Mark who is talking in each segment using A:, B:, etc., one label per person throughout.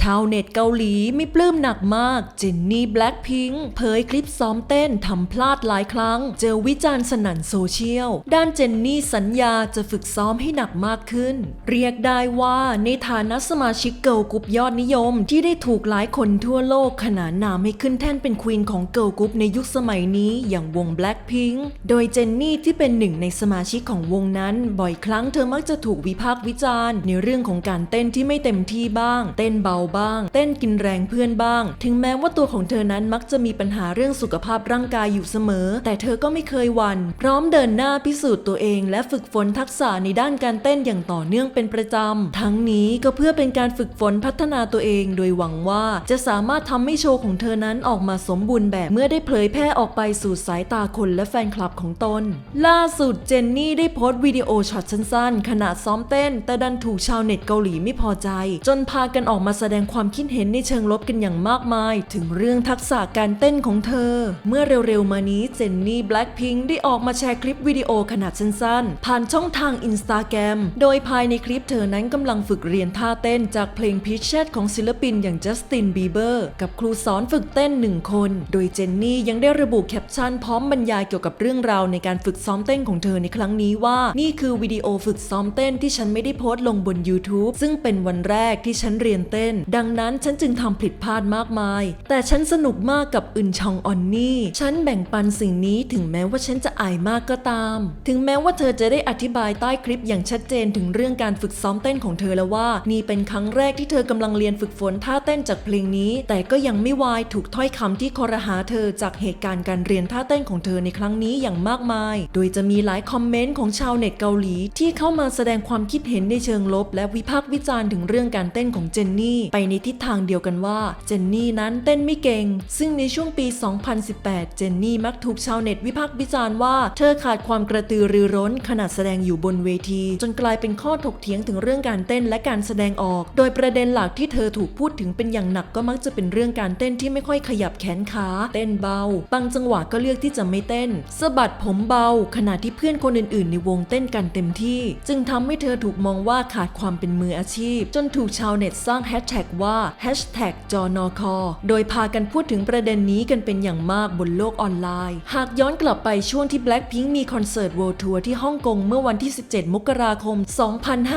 A: ชาวเน็ตเกาหลีไม่ปลื้มหนักมาก เจนนี่แบล็คพิงค์เผยคลิปซ้อมเต้นทำพลาดหลายครั้ง เจอวิจารณ์สนั่นโซเชียล ด้านเจนนี่สัญญาจะฝึกซ้อมให้หนักมากขึ้น เรียกได้ว่าในฐานะสมาชิกเกิลกรุ๊ปยอดนิยม ที่ได้ถูกหลายคนทั่วโลกขนานนามให้ขึ้นแท่นเป็นควีนของเกิลกรุ๊ปในยุคสมัยนี้อย่างวงแบล็คพิงค์โดยเจนนี่ที่เป็นหนึ่งในสมาชิกของวงนั้น บ่อยครั้งเธอมักจะถูกวิพากษ์วิจารณ์ ในเรื่องของการเต้นที่ไม่เต็มที่บ้าง เต้นเบาบ้าง เต้นกินแรงเพื่อนบ้าง ถึงแม้ว่าตัวของเธอนั้นมักจะมีปัญหาเรื่องสุขภาพร่างกายอยู่เสมอ แต่เธอก็ไม่เคยหวัน่นพร้อมเดินหน้าพิสูจน์ตัวเอง และฝึกฝนทักษะในด้านการเต้นอย่างต่อเนื่องเป็นประจำ ทั้งนี้ก็เพื่อเป็นการฝึกฝนพัฒนาตัวเอง โดยหวังว่าจะสามารถทำให้โชว์ของเธอนั้นออกมาสมบูรณ์แบบเมื่อได้เผยแพร่ออกไปสู่สายตาคนและแฟนคลับของตน ล่าสุดเจนนี่ได้โพสต์วิดีโอช็อตสั้นๆ ขณะซ้อมเต้น แต่ดันถูกชาวเน็ตเกาหลีไม่พอใจ จนพากันออกมาแสดงงความคิดเห็นในเชิงลบกันอย่างมากมาย ถึงเรื่องทักษะการเต้นของเธอ เมื่อเร็วๆมานี้เจนนี่แบล็คพิงได้ออกมาแชร์คลิปวิดีโอขนาดสั้นๆ ผ่านช่องทางอินสตาแกรมโดยภายในคลิปเธอนั้นกำลังฝึกเรียนท่าเต้นจากเพลงพิชเชตของศิลปินอย่างจัสตินบีเบอร์กับครูสอนฝึกเต้นหนึ่งคน โดยเจนนี่ยังได้ระบุแคปชั่นพร้อมบรรยายเกี่ยวกับเรื่องราวในการฝึกซ้อมเต้นของเธอในครั้งนี้ว่า นี่คือวิดีโอฝึกซ้อมเต้นที่ฉันไม่ได้โพสต์ลงบน YouTube ซึ่งเป็นวันแรกที่ฉันเรียนเต้นดังนั้นฉันจึงทำผิดพลาดมากมาย แต่ฉันสนุกมากกับอึนชองออนนี่ ฉันแบ่งปันสิ่งนี้ถึงแม้ว่าฉันจะอายมากก็ตาม ถึงแม้ว่าเธอจะได้อธิบายใต้คลิปอย่างชัดเจนถึงเรื่องการฝึกซ้อมเต้นของเธอแล้วว่า นี่เป็นครั้งแรกที่เธอกำลังเรียนฝึกฝนท่าเต้นจากเพลงนี้ แต่ก็ยังไม่วายถูกถ้อยคำที่คอรหาเธอจากเหตุการณ์การเรียนท่าเต้นของเธอในครั้งนี้อย่างมากมาย โดยจะมีหลายคอมเมนต์ของชาวเน็ตเกาหลี ที่เข้ามาแสดงความคิดเห็นในเชิงลบ และวิพากษ์วิจารณ์ถึงเรื่องการเต้นของเจนนี่ไปในทิศทางเดียวกันว่าเจนนี่นั้นเต้นไม่เก่ง ซึ่งในช่วงปี 2018 เจนนี่มักถูกชาวเน็ตวิพากษ์วิจารณ์ว่า เธอขาดความกระตือรือร้นขณะแสดงอยู่บนเวที จนกลายเป็นข้อถกเถียงถึงเรื่องการเต้นและการแสดงออก โดยประเด็นหลักที่เธอถูกพูดถึงเป็นอย่างหนักก็มักจะเป็นเรื่องการเต้นที่ไม่ค่อยขยับแขนขา เต้นเบา บางจังหวะก็เลือกที่จะไม่เต้นสะบัดผมเบา ขณะที่เพื่อนคนอื่นๆ ในวงเต้นกันเต็มที่ จึงทำให้เธอถูกมองว่าขาดความเป็นมืออาชีพ จนถูกชาวเน็ตสร้างแฮชแท็กกว่าแฮชแท็กจอนอคอโดยพากันพูดถึงประเด็นนี้กันเป็นอย่างมากบนโลกออนไลน์ หากย้อนกลับไปช่วงที่ Blackpink มีคอนเสิร์ต World Tour ที่ฮ่องกงเมื่อวันที่ 17 มกราคม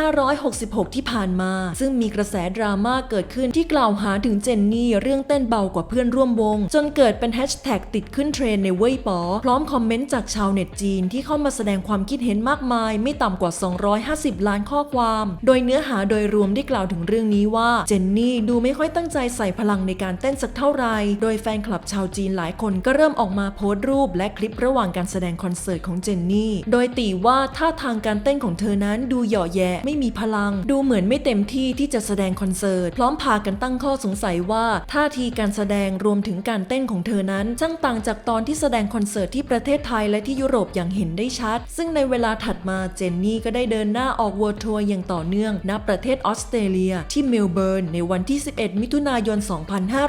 A: 2566 ที่ผ่านมา ซึ่งมีกระแสดราม่าเกิดขึ้นที่กล่าวหาถึงเจนนี่เรื่องเต้นเบากว่าเพื่อนร่วมวง จนเกิดเป็นแฮชแท็กติดขึ้นเทรนในเว่ยป๋อพร้อมคอมเมนต์จากชาวเน็ตจีนที่เข้ามาแสดงความคิดเห็นมากมาย ไม่ต่ำกว่า 250 ล้านข้อความ โดยเนื้อหาโดยรวมได้กล่าวถึงเรื่องนี้ว่าเจนนี่ดูไม่ค่อยตั้งใจใส่พลังในการเต้นสักเท่าไหร่ โดยแฟนคลับชาวจีนหลายคนก็เริ่มออกมาโพสต์รูปและคลิประหว่างการแสดงคอนเสิร์ตของเจนนี่ โดยตีว่าท่าทางการเต้นของเธอนั้นดูหยาะแยะไม่มีพลัง ดูเหมือนไม่เต็มที่ที่จะแสดงคอนเสิร์ต พร้อมพากันตั้งข้อสงสัยว่าท่าทีการแสดงรวมถึงการเต้นของเธอนั้นช่างต่างจากตอนที่แสดงคอนเสิร์ตที่ประเทศไทยและที่ยุโรปอย่างเห็นได้ชัด ซึ่งในเวลาถัดมาเจนนี่ก็ได้เดินหน้าออกเวิร์ทัวร์อย่างต่อเนื่องณประเทศออสเตรเลียที่เมลเบิร์นในวันที่ 11 มิถุนายน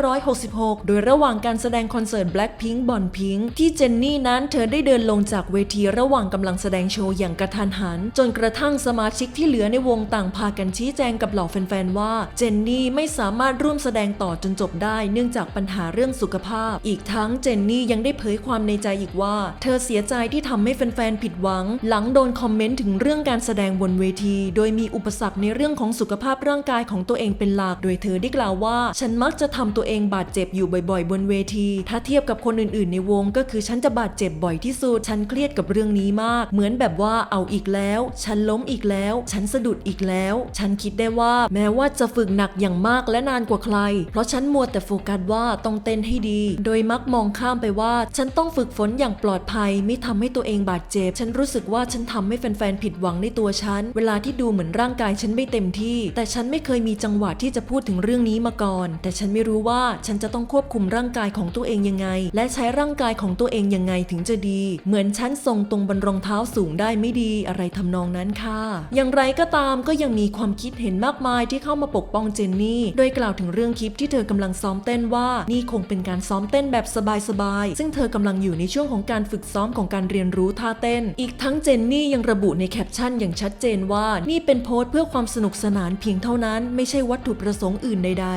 A: 2566 โดยระหว่างการแสดงคอนเสิร์ต Blackpink บอนพิงที่เจนนี่นั้นเธอได้เดินลงจากเวทีระหว่างกำลังแสดงโชว์อย่างกระทันหัน จนกระทั่งสมาชิกที่เหลือในวงต่างพากันชี้แจงกับเหล่าแฟนๆ ว่าเจนนี่ไม่สามารถร่วมแสดงต่อจนจบได้เนื่องจากปัญหาเรื่องสุขภาพ อีกทั้งเจนนี่ยังได้เผยความในใจอีกว่า เธอเสียใจที่ทำให้แฟนๆ ผิดหวัง หลังโดนคอมเมนต์ถึงเรื่องการแสดงบนเวที โดยมีอุปสรรคในเรื่องของสุขภาพร่างกายของตัวเองเป็นหลักโดยเธอได้กล่าวว่า ฉันมักจะทำตัวเองบาดเจ็บอยู่บ่อยๆ บนเวที ถ้าเทียบกับคนอื่นๆ ในวงก็คือฉันจะบาดเจ็บบ่อยที่สุด ฉันเครียดกับเรื่องนี้มาก เหมือนแบบว่าเอาอีกแล้ว ฉันล้มอีกแล้ว ฉันสะดุดอีกแล้ว ฉันคิดได้ว่าแม้ว่าจะฝึกหนักอย่างมากและนานกว่าใคร เพราะฉันมัวแต่โฟกัสว่าต้องเต้นให้ดี โดยมักมองข้ามไปว่า ฉันต้องฝึกฝนอย่างปลอดภัย ไม่ทำให้ตัวเองบาดเจ็บ ฉันรู้สึกว่าฉันทำให้แฟนๆผิดหวังในตัวฉัน เวลาที่ดูเหมือนร่างกายฉันไม่เต็มที่ แต่ฉันไม่เคยมีจังหวะที่จะพูดถึงเรื่องนี้มาก่อน แต่ฉันไม่รู้ว่าฉันจะต้องควบคุมร่างกายของตัวเองยังไง และใช้ร่างกายของตัวเองยังไงถึงจะดี เหมือนฉันทรงตรงบนรองเท้าสูงได้ไม่ดีอะไรทำนองนั้นค่ะ อย่างไรก็ตามก็ยังมีความคิดเห็นมากมายที่เข้ามาปกป้องเจนนี่ โดยกล่าวถึงเรื่องคลิปที่เธอกำลังซ้อมเต้นว่านี่คงเป็นการซ้อมเต้นแบบสบายๆซึ่งเธอกำลังอยู่ในช่วงของการฝึกซ้อมของการเรียนรู้ท่าเต้น อีกทั้งเจนนี่ยังระบุในแคปชั่นอย่างชัดเจนว่านี่เป็นโพสต์เพื่อความสนุกสนานเพียงเท่านั้น ไม่ใช่วัตถุประสสงค์อื่นใด